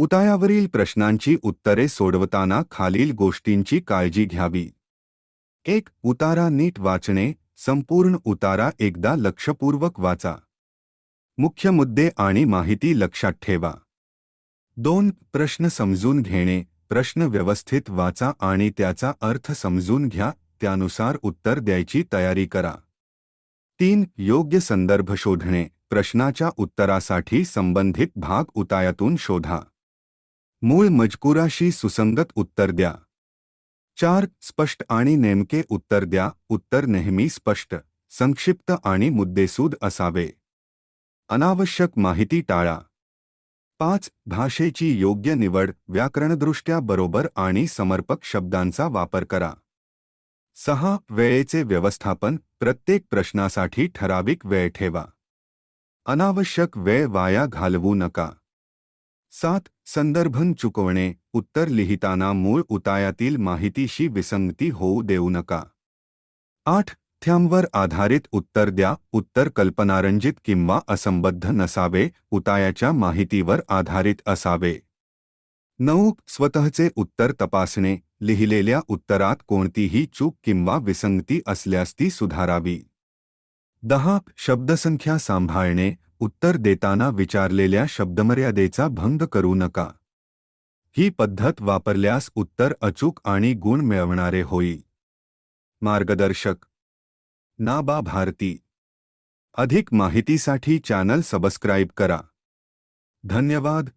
उतायावरील प्रश्नांची उत्तरे सोडवताना खालील गोष्टींची काळजी घ्यावी. एक उतारा नीट वाचणे. संपूर्ण उतारा एकदा लक्षपूर्वक वाचा. मुख्य मुद्दे आणि माहिती लक्षात ठेवा. दोन प्रश्न समजून घेणे. प्रश्न व्यवस्थित वाचा आणि त्याचा अर्थ समजून घ्या. त्यानुसार उत्तर द्यायची तयारी करा. तीन योग्य संदर्भ शोधणे. प्रश्नाच्या उत्तरासाठी संबंधित भाग उतायातून शोधा. मूळ मजकुराशी सुसंगत उत्तर द्या. चार स्पष्ट आणि नेमके उत्तर द्या. उत्तर नेहमी स्पष्ट संक्षिप्त आणि मुद्देसूद असावे. अनावश्यक माहिती टाळा. पाच भाषेची योग्य निवड व्याकरणदृष्ट्या बरोबर आणि समर्पक शब्दांचा वापर करा. सहा वेळेचे व्यवस्थापन प्रत्येक प्रश्नासाठी ठराविक वेळ ठेवा. अनावश्यक वेळ वाया घालवू नका. सात संदर्भन चुकवणे उत्तर लिहिताना मूळ उतायातील माहितीशी विसंगती होऊ देऊ नका. आठ थ्यांवर आधारित उत्तर द्या उत्तर कल्पनारंजित किंवा असंबद्ध नसावे उतायाच्या माहितीवर आधारित असावे. नऊ स्वतःचे उत्तर तपासणे लिहिलेल्या उत्तरात कोणतीही चूक किंवा विसंगती असल्यास ती सुधारावी. दहा शब्दसंख्या सांभाळणे उत्तर देताना विचारलेल्या शब्दमर्यादेचा भंग करू नका. ही पद्धत वापरल्यास उत्तर अचूक आणि गुण मिळवणारे होई. मार्गदर्शक. नाबा भारती. अधिक माहितीसाठी चॅनल सबस्क्राईब करा. धन्यवाद.